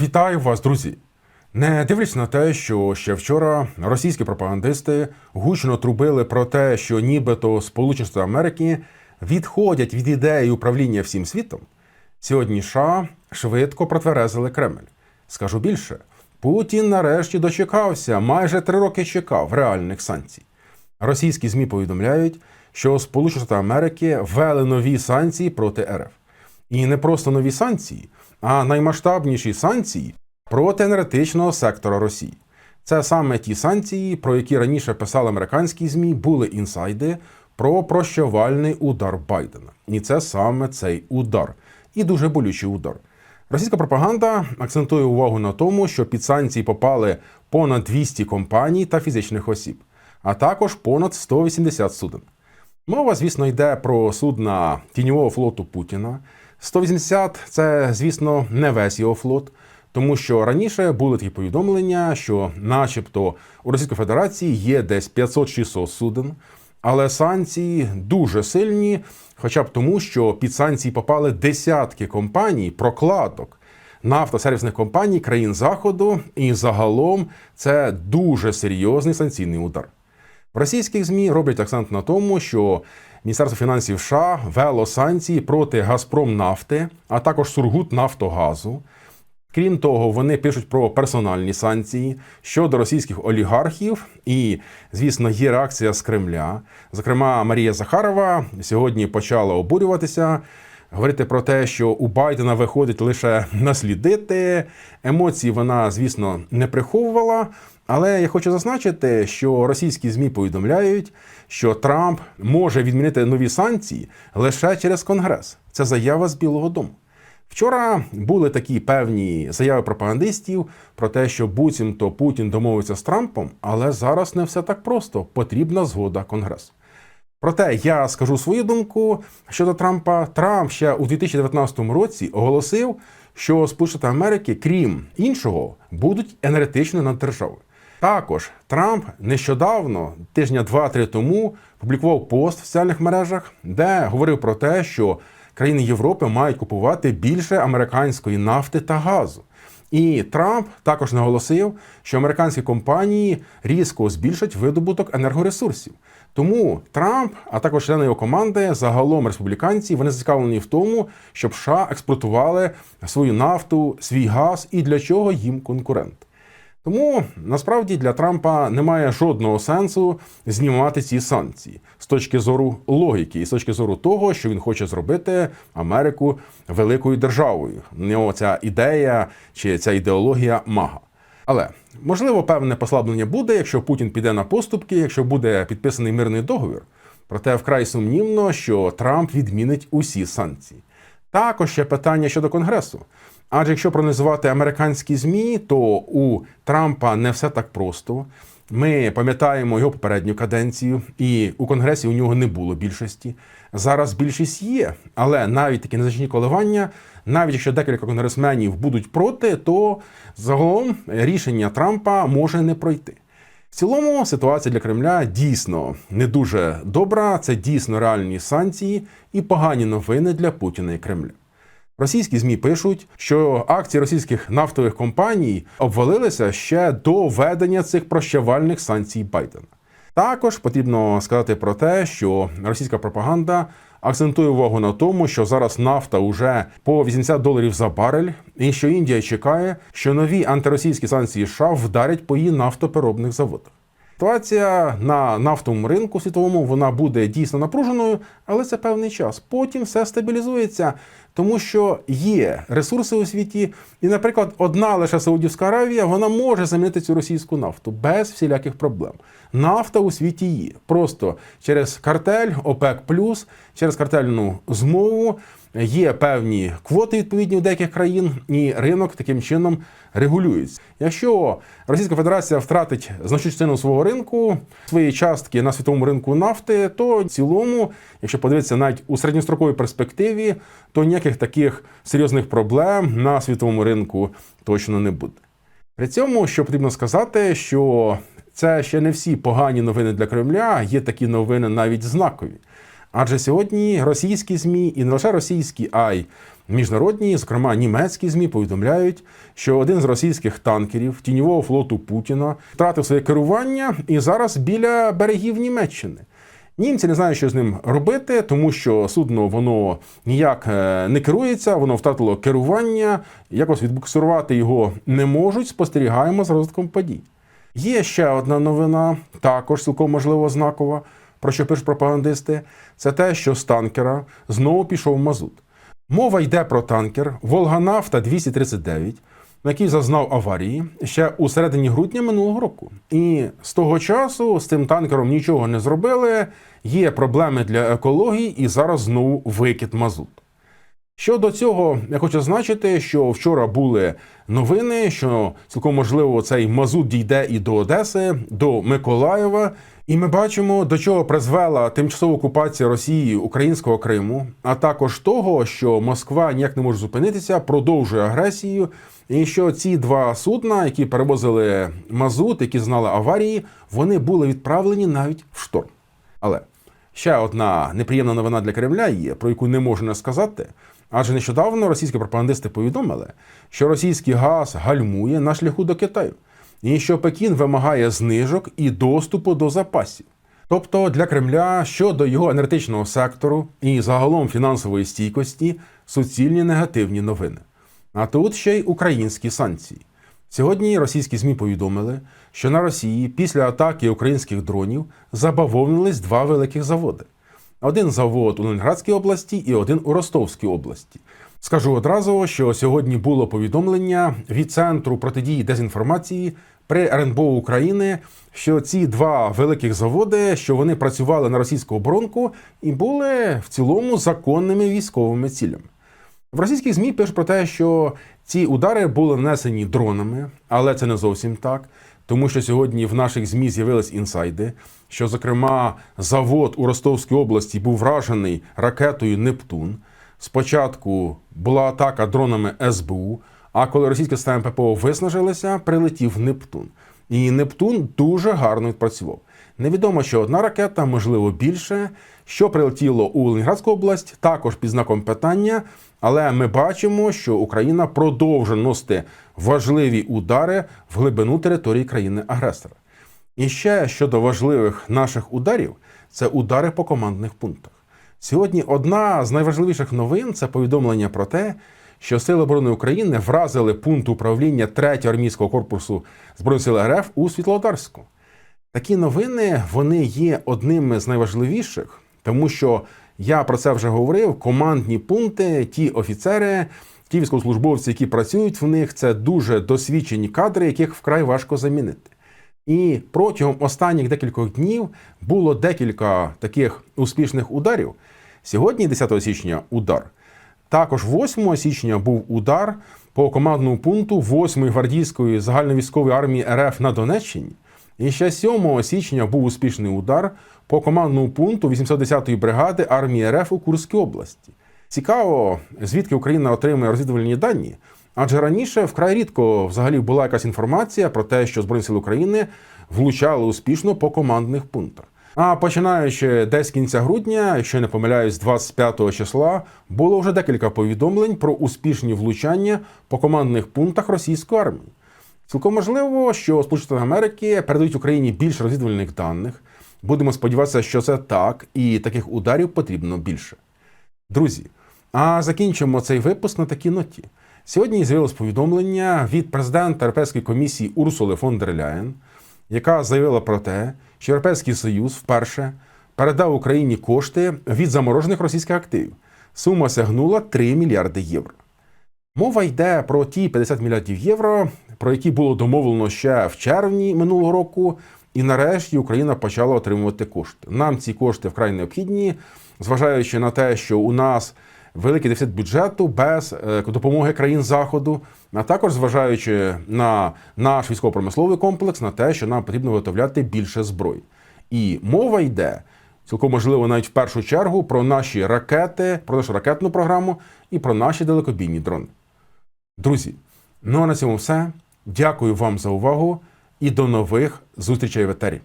Вітаю вас, друзі! Не дивлячись на те, що ще вчора російські пропагандисти гучно трубили про те, що нібито Сполучені Штати Америки відходять від ідеї управління всім світом. Сьогодні США швидко протверезили Кремль. Скажу більше, Путін нарешті дочекався, майже три роки чекав реальних санкцій. Російські ЗМІ повідомляють, що Сполучені Штати Америки ввели нові санкції проти РФ. І не просто нові санкції, а наймасштабніші санкції проти енергетичного сектора Росії. Це саме ті санкції, про які раніше писали американські ЗМІ, були інсайди про прощавальний удар Байдена. І це саме цей удар. І дуже болючий удар. Російська пропаганда акцентує увагу на тому, що під санкції попали понад 200 компаній та фізичних осіб, а також понад 180 суден. Мова, звісно, йде про судна тіньового флоту Путіна. 180 – це, звісно, не весь його флот, тому що раніше були такі повідомлення, що, начебто, у Російської Федерації є десь 500-600 суден, але санкції дуже сильні, хоча б тому, що під санкції попали десятки компаній, прокладок нафтосервісних компаній країн Заходу, і загалом це дуже серйозний санкційний удар. В російських ЗМІ роблять акцент на тому, що Міністерство фінансів США вело санкції проти Газпромнафти, а також Сургут Нафтогазу. Крім того, вони пишуть про персональні санкції щодо російських олігархів, і, звісно, є реакція з Кремля. Зокрема, Марія Захарова сьогодні почала обурюватися, говорити про те, що у Байдена виходить лише наслідити. Емоції вона, звісно, не приховувала. Але я хочу зазначити, що російські змі повідомляють, що Трамп може відмінити нові санкції лише через Конгрес. Це заява з Білого Дому. Вчора були такі певні заяви пропагандистів про те, що буцімто Путін домовиться з Трампом, але зараз не все так просто. Потрібна згода Конгресу. Проте я скажу свою думку щодо Трампа. Трамп ще у 2019 році оголосив, що Сполучені Америки, крім іншого, будуть енергетичною наддержавою. Також Трамп нещодавно, тижня два-три тому, публікував пост в соціальних мережах, де говорив про те, що країни Європи мають купувати більше американської нафти та газу. І Трамп також наголосив, що американські компанії різко збільшать видобуток енергоресурсів. Тому Трамп, а також члени його команди, загалом республіканці, вони зацікавлені в тому, щоб США експортували свою нафту, свій газ і для чого їм конкурент. Тому насправді для Трампа немає жодного сенсу знімати ці санкції з точки зору логіки і з точки зору того, що він хоче зробити Америку великою державою. У нього ця ідея чи ця ідеологія мага. Але можливо певне послаблення буде, якщо Путін піде на поступки, якщо буде підписаний мирний договір. Проте вкрай сумнівно, що Трамп відмінить усі санкції. Також ще питання щодо Конгресу. Адже якщо проаналізувати американські ЗМІ, то у Трампа не все так просто. Ми пам'ятаємо його попередню каденцію, і у Конгресі у нього не було більшості. Зараз більшість є, але навіть такі незначні коливання, навіть якщо декілька конгресменів будуть проти, то загалом рішення Трампа може не пройти. В цілому ситуація для Кремля дійсно не дуже добра. Це дійсно реальні санкції і погані новини для Путіна і Кремля. Російські змі пишуть, що акції російських нафтових компаній обвалилися ще до введення цих прощавальних санкцій Байдена. Також потрібно сказати про те, що російська пропаганда акцентує увагу на тому, що зараз нафта вже по 80 доларів за барель, і що Індія чекає, що нові антиросійські санкції США вдарять по її нафтопереробних заводах. Ситуація на нафтовому ринку світовому вона буде дійсно напруженою, але це певний час. Потім все стабілізується, тому що є ресурси у світі, і, наприклад, одна лише Саудівська Аравія вона може замінити цю російську нафту без всіляких проблем. Нафта у світі є просто через картель, ОПЕК+, через картельну змову. Є певні квоти відповідні у деяких країн, і ринок таким чином регулюється. Якщо Російська Федерація втратить значну частину свого ринку, свої частки на світовому ринку нафти, то в цілому, якщо подивитися навіть у середньостроковій перспективі, то ніяких таких серйозних проблем на світовому ринку точно не буде. При цьому, що потрібно сказати, що це ще не всі погані новини для Кремля, є такі новини навіть знакові. Адже сьогодні російські ЗМІ і не лише російські, а й Міжнародні, зокрема німецькі змі, повідомляють, що один з російських танкерів тіньового флоту Путіна втратив своє керування і зараз біля берегів Німеччини. Німці не знають, що з ним робити, тому що судно воно ніяк е, не керується, воно втратило керування, якось відбуксирувати його не можуть. Спостерігаємо за розвитком подій. Є ще одна новина, також цілком можливо знакова, про що пишуть пропагандисти. Це те, що з танкера знову пішов мазут. Мова йде про танкер Волганафта 239, на який зазнав аварії ще у середині грудня минулого року. І з того часу з цим танкером нічого не зробили. Є проблеми для екології, і зараз знову викид мазуту. Щодо цього, я хочу зазначити, що вчора були новини, що цілком можливо цей мазут дійде і до Одеси, до Миколаєва. І ми бачимо, до чого призвела тимчасова окупація Росії українського Криму, а також того, що Москва ніяк не може зупинитися, продовжує агресію, і що ці два судна, які перевозили мазут, які знали аварії, вони були відправлені навіть в шторм. Але ще одна неприємна новина для Кремля є, про яку не можу не сказати. Адже нещодавно російські пропагандисти повідомили, що російський газ гальмує на шляху до Китаю, і що Пекін вимагає знижок і доступу до запасів. Тобто для Кремля щодо його енергетичного сектору і загалом фінансової стійкості суцільні негативні новини. А тут ще й українські санкції. Сьогодні російські ЗМІ повідомили, що на Росії після атаки українських дронів забавовнились два великих заводи. Один завод у Ленинградській області і один у Ростовській області. Скажу одразу, що сьогодні було повідомлення від центру протидії дезінформації при РНБО України, що ці два великих заводи, що вони працювали на російську оборонку і були в цілому законними військовими цілями. В російських ЗМІ пишуть про те, що ці удари були нанесені дронами, але це не зовсім так. Тому що сьогодні в наших ЗМІ з'явились інсайди, що, зокрема, завод у Ростовській області був вражений ракетою Нептун. Спочатку була атака дронами СБУ, а коли російські системи ППО виснажилися, прилетів Нептун. І Нептун дуже гарно відпрацював. Невідомо, що одна ракета, можливо, більше, що прилетіло у Ленінградську область, також під знаком питання. Але ми бачимо, що Україна продовжує носити важливі удари в глибину території країни-агресора. І ще щодо важливих наших ударів, це удари по командних пунктах. Сьогодні одна з найважливіших новин це повідомлення про те, що Сили оборони України вразили пункт управління 3-го армійського корпусу Збройних сил РФ у Світлодарську. Такі новини вони є одними з найважливіших, тому що я про це вже говорив. Командні пункти, ті офіцери, ті військовослужбовці, які працюють в них, це дуже досвідчені кадри, яких вкрай важко замінити. І протягом останніх декількох днів було декілька таких успішних ударів. Сьогодні, 10 січня, удар. Також 8 січня був удар по командному пункту 8-ї гвардійської загальновійськової армії РФ на Донеччині. І ще 7 січня був успішний удар по командному пункту 810-ї бригади армії РФ у Курській області. Цікаво, звідки Україна отримує розвідувальні дані, адже раніше вкрай рідко взагалі була якась інформація про те, що Збройні сили України влучали успішно по командних пунктах. А починаючи десь з кінця грудня, якщо не помиляюсь, 25 числа, було вже декілька повідомлень про успішні влучання по командних пунктах російської армії. Цілком можливо, що Сполучені Америки передають Україні більше розвідувальних даних. Будемо сподіватися, що це так, і таких ударів потрібно більше. Друзі, а закінчимо цей випуск на такій ноті. Сьогодні з'явилось повідомлення від президента Європейської комісії Урсули фон дер Ляєн, яка заявила про те, що Європейський Союз вперше передав Україні кошти від заморожених російських активів. Сума сягнула 3 мільярди євро. Мова йде про ті 50 мільярдів євро, про які було домовлено ще в червні минулого року, і нарешті Україна почала отримувати кошти. Нам ці кошти вкрай необхідні, зважаючи на те, що у нас великий дефіцит бюджету без е, допомоги країн заходу, а також зважаючи на наш військово-промисловий комплекс, на те, що нам потрібно виготовляти більше зброї. І мова йде. Цілком можливо, навіть в першу чергу про наші ракети, про нашу ракетну програму і про наші далекобійні дрони. Друзі, ну а на цьому все. Дякую вам за увагу і до нових зустрічей в етері.